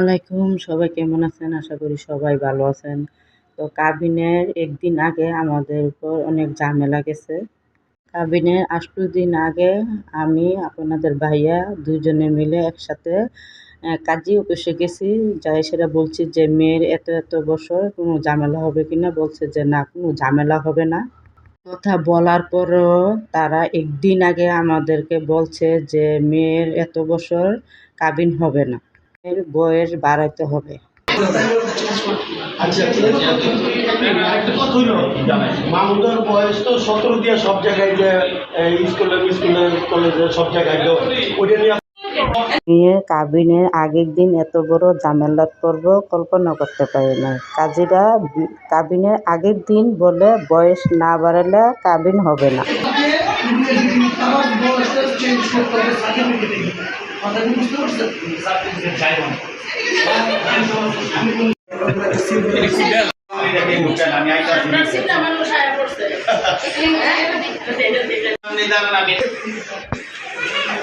আলাইকুম, সবাই কেমন আছেন? আশা করি সবাই ভালো আছেন। তো কাবিনের একদিন আগে আমাদের উপর অনেক ঝামেলা গেছে। কাবিনের আষ্টু দিন আগে আমি, আপনাদের ভাইয়া দুজনে মিলে একসাথে কাজী অফিসে গেছি। যাই সেটা বলছি যে, মেয়ের এত এত বছর কোনো ঝামেলা হবে কিনা, বলছে যে, না, কোনো ঝামেলা হবে না। কথা বলার পরও তারা একদিন আগে আমাদেরকে বলছে যে, মেয়ের এত বছর কাবিন হবে না। এর বয়স বাড়াইতে হবে। আচ্ছা সতেরো দিয়ে সব জায়গায় যে স্কুলে স্কুলে, কলেজে সব জায়গায় ওইটা নিয়ে মেয়ের কাবিনের আগের দিন এত বড় জামেলাত পড়ব কল্পনা করতে পারি না কাজীরা কাবিনের আগের দিন বলে বয়স না বাড়ালে কাবিন হবে না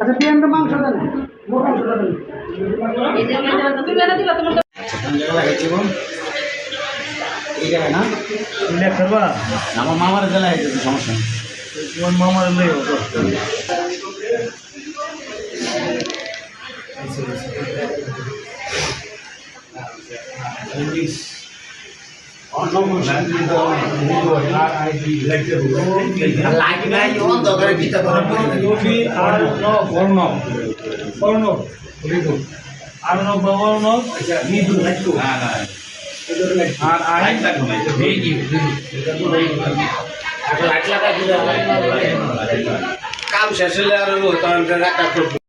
আচ্ছা পিয়ানটা মাংস দেন মাংস দেন এই জায়গায় না আমার মামার জেলায় সমস্যা নেই তোমার মামার নেই লাইট নাই অন্ধকারে ভিতরে করে পড়ে কাম শেষ হলে আর তখন একটা